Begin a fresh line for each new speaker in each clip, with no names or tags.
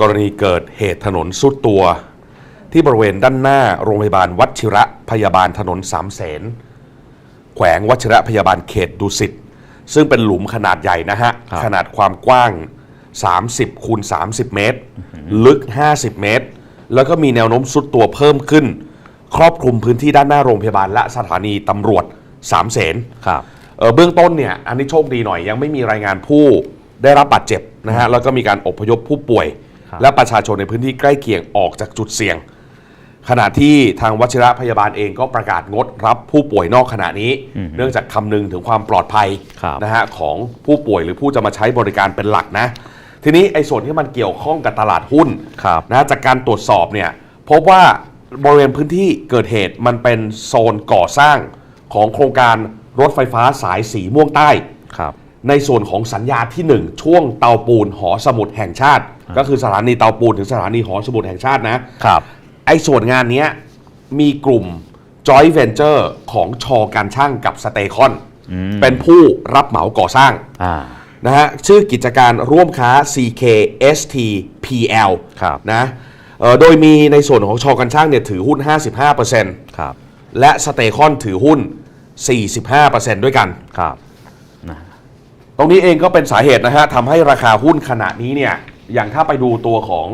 กรณีเกิดเหตุถนนสุดตัว ที่บริเวณด้านหน้าโรงพยาบาลวัชิระพยาบาลถนนสามเสนแขวงวัชิระพยาบาลเขตดุสิตซึ่งเป็นหลุมขนาดใหญ่นะฮะ
ครับ
ขนาดความกว้าง 30คูณ30 เมตร ลึก 50 เมตร แล้วก็มีแนวโน้มสุดตัวเพิ่มขึ้น ครอบคลุมพื้นที่ด้านหน้าโรงพยาบาลและสถานีตำรวจสามเสน
ครับ
เอ่อเบื้องต้นเนี่ยอันนี้โชคดีหน่อยยังไม่มีรายงานผู้ได้รับบาดเจ็บนะฮะแล้วก็มีการอพยพผู้ป่วย
ครับ
และประชาชนในพื้นที่ใกล้เคียงออกจากจุดเสี่ยง ขณะที่ทางวชิระพยาบาลเองก็ประกาศงดรับผู้ป่วยนอกขณะนี้ เนื่องจากคำนึงถึงความปลอดภัย
ครับ
นะฮะของผู้ป่วยหรือผู้จะมาใช้บริการเป็นหลักนะ ทีนี้ไอ้ส่วนที่มันเกี่ยวข้องกับตลาดหุ้น
ครับ
นะจากการตรวจสอบเนี่ยพบว่าบริเวณพื้นที่เกิดเหตุมันเป็นโซนก่อสร้างของโครงการรถไฟฟ้าสายสีม่วงใต้
ครับ
ในส่วนของสัญญาที่ 1 ช่วงเตาปูนหอสมุดแห่งชาติ ก็คือสถานีเตาปูนถึงสถานีหอสมุดแห่งชาตินะครับ ไอ้ส่วนงานเนี้ยมีกลุ่ม Joint Venture ของชอการช่างกับสเตคอน เป็นผู้รับเหมาก่อสร้าง
อ่า
นะฮะชื่อกิจการร่วมค้า CKSTPL
ครับ
นะเอ่อโดยมีในส่วนของชอการช่างเนี่ยถือหุ้น 55%
ครับ
และสเตคอนถือหุ้น 45%ด้วยกัน
ครับ
ตรงนี้เองก็เป็นสาเหตุนะฮะทำให้ราคาหุ้นขณะนี้เนี่ย อย่างถ้าไปดูตัวของ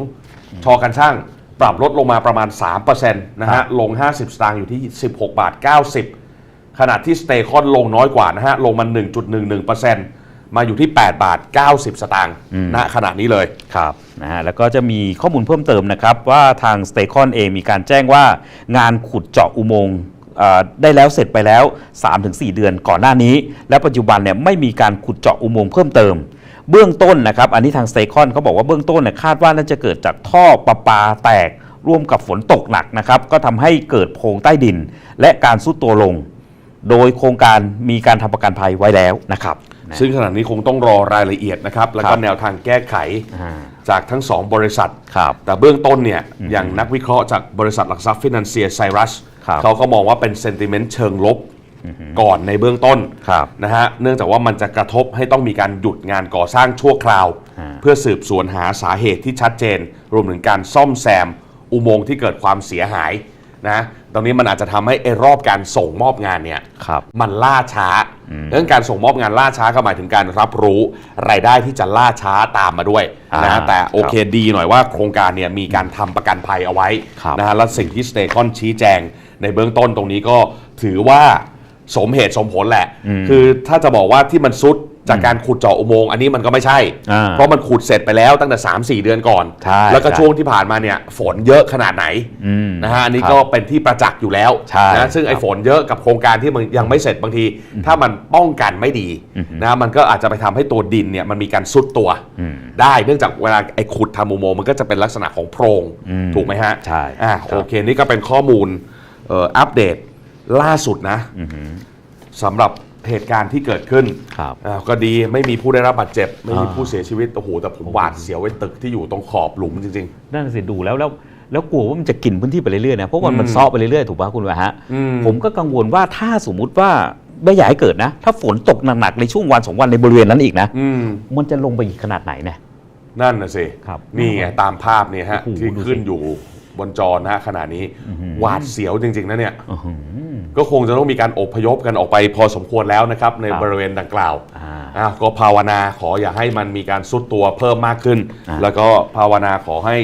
ชอกันช่าง ปรับลดลงมาประมาณ 3%นะ
ครั
ฮะ
บ
ลง 50 สตางค์อยู่ที่ 16 บาท 90 ขณะที่สเตคอนลงน้อยกว่านะฮะ ลงมา 1.11%มาอยู่ที่ 8 บาท 90 สตางค์ณขณะนี้เลย
ครับนะฮะแล้วก็จะมีข้อมูลเพิ่มเติมนะครับ ว่าทาง s t a c o n เองมีการแจ้งว่างานขุดเจาะอุโมงค์เอ่อ ได้แล้วเสร็จไปแล้ว 3-4 เดือนก่อนหน้านี้ และปัจจุบันเนี่ยไม่มีการขุดเจาะอุโมงค์เพิ่มเติมเบื้องต้นนะครับ อันนี้ทาง s t a c o n เขาบอกว่าเบื้องต้นเนี่ยคาดว่าน่าจะเกิดจากท่อประปาแตก ร่วมกับฝนตกหนักนะครับ ก็ทำให้เกิดโพรงใต้ดิน และการซุดตัวลง โดยโครงการมีการทำประกันภัยไว้แล้วนะครับนะ
ซึ่งขณะนี้คงต้องรอรายละเอียดนะครับ แล้วก็
ครับ
แนวทางแก้ไข
อ่า
จากทั้งสองบริษัท
ครับ
แต่เบื้องต้นเนี่ยอย่างนักวิเคราะห์จากบริษัทหลักทรัพย์ฟินแลนเซียไซรัส
ครับ
เขาก็มองว่าเป็นเซนติเมนต์เชิงลบก่อนในเบื้องต้น
ครับ
นะฮะเนื่องจากว่ามันจะกระทบให้ต้องมีการหยุดงานก่อสร้างชั่วคราว
ฮะ
เพื่อสืบสวนหาสาเหตุที่ชัดเจน รวมถึงการซ่อมแซม อุโมงค์ที่เกิดความเสียหายนะตรงนี้มันอาจจะทำให้ไอ้รอบการส่งมอบงานเนี่ย
ครับ
มันล่าช้า เรื่องการส่งมอบงานล่าช้าก็หมายถึงการรับรู้รายได้ที่จะล่าช้าตามมาด้วยนะ
อ่า
แต่โอเคดีหน่อยว่าโครงการเนี่ยมีการทำประกันภัยเอาไว้
ครับ
นะฮะและสิ่งที่สเตคอนชี้แจง ในเบื้องต้นตรงนี้ก็ถือว่าสมเหตุสมผลแหละ คือถ้าจะบอกว่าที่มันซุดจากการขุดเจาะอุโมงค์อันนี้มันก็ไม่ใช่
อ่า
เพราะมันขุดเสร็จไปแล้วตั้งแต่ 3-4 เดือนก่อน
ใช่
แล้วก็
ใช่
ช่วงที่ผ่านมาเนี่ยฝนเยอะขนาดไหน
อืม
นะฮะอันนี้
ครับ
ก็เป็นที่ประจักษ์อยู่แล้ว
ใช่
นะซึ่งไอ้
ครับ
ฝนเยอะกับโครงการที่มันยังไม่เสร็จบางที ถ้ามันป้องกันไม่ดีนะมันก็อาจจะไปทำให้ตัวดินเนี่ยมันมีการซุดตัวได้เนื่องจากเวลาไอ้ขุดทำอุโมงค์มันก็จะเป็นลักษณะของโพรง
อืม
ถูกไหมฮะ
ใช่
อ่า
ครับ
โอเคนี่ก็เป็นข้อมูล เอ่ออัปเดตล่าสุดนะสำหรับเหตุการณ์ที่เกิดขึ้น
ครับ
อ่าก็ดีไม่มีผู้ได้รับบาดเจ็บ ไม่มี
อ่า
ผู้เสียชีวิตโอ้โหแต่ผมหวาดเสียวไว้ตึกที่อยู่ตรงขอบหลุมจริง
นั่นนะสิดูแล้วแล้วแล้วกลัวว่ามันจะกินพื้นที่ไปเรื่อยๆนะเพราะว่ามันซ้อไปเรื่อยๆถูกป่ะคุณวะฮะ
อืม
ผมก็กังวลว่าถ้าสมมุติว่าไม่อยากให้เกิดนะ ถ้าฝนตกหนักๆในช่วงวันสองวันในบริเวณนั้นอีกนะ
ๆ อืม
มันจะลงไปอีกขนาดไหนเนี่ย
นั่นน่ะสิ
ครับ
นี่ไง ตามภาพเนี่ยฮะ
โอ้โห
ที่
ดูสิ
ขึ้นอยู่ บนจอนะฮะขณะนี้หวาดเสียวจริง ๆ นะเนี่ย
อื้อหือ
ก็คงจะต้องมีการอพยพกันออกไปพอสมควรแล้วนะครับใน
ครับ
บริเวณดังกล่าว
อ่า
อ้าวก็ภาวนาขออย่าให้มันมีการซุดตัวเพิ่มมากขึ้น
อ่า
แล้วก็ภาวนาขอให้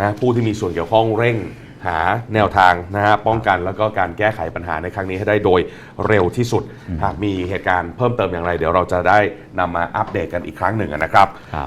นะผู้ที่มีส่วนเกี่ยวข้องเร่งหาแนวทางนะฮะป้องกันแล้วก็การแก้ไขปัญหาในครั้งนี้ให้ได้โดยเร็วที่สุด หากมีเหตุการณ์เพิ่มเติมอย่างไร เดี๋ยวเราจะได้นำมาอัปเดตกันอีกครั้งหนึ่งนะครับ
ครับ